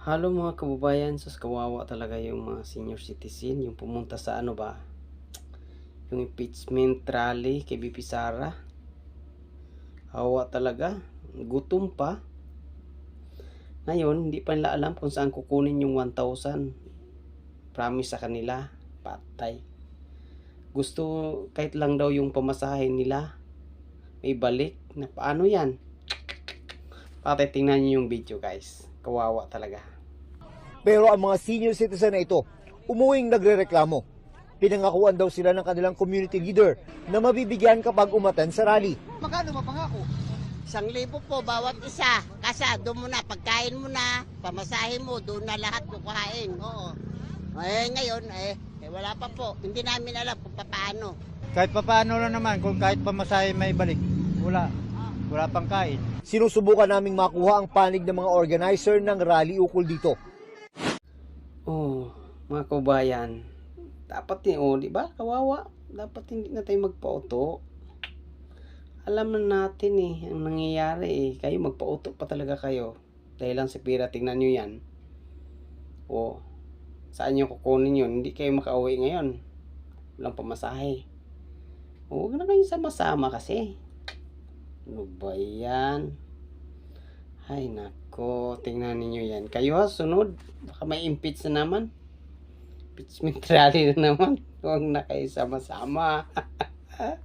Halo mga kababayan, sus kawawa talaga yung mga senior citizen, yung pumunta sa ano ba, yung impeachment rally kay BP Sara. Hawa talaga, gutom pa. Ngayon, hindi pa nila alam kung saan kukunin yung 1,000. Promise sa kanila, patay. Gusto kahit lang daw yung pamasahe nila, may balik. Na paano yan? Patay, tingnan nyo yung video guys. Kawawa talaga. Pero ang mga senior citizen na ito, umuwing nagrereklamo. Pinangakuan daw sila ng kanilang community leader na mabibigyan kapag umatan sa rally. Magkano mapangako? Isang libo po bawat isa. Kasi doon mo na, pagkain mo na, pamasahe mo, doon na lahat kukuhain. Oo. Eh ngayon, eh, eh, wala pa po. Hindi namin alam kung paano. Kahit papaano lang naman, kung kahit pamasahe may balik, wala. Wala pang kain. Sinusubukan naming makuha ang panig ng mga organizer ng rally ukol dito. Oh, mga kabayan, dapat din, oh, di ba? Kawawa. Dapat hindi na tayo magpa-auto. Alam na natin eh, ang nangyayari eh. Kayo magpa-auto pa talaga kayo. Dahil lang sa pira, tingnan nyo yan. Oh, saan nyo kukunin yun? Hindi kayo makauwi ngayon. Walang pamasahe. Oh, huwag na kayo sama-sama kasi. Ano ba yan? Ay, nako. Tingnan ninyo yan. Kayo ha, sunod. Baka may impeach na naman. Impeachment rally na naman. Huwag na kayo sama-sama.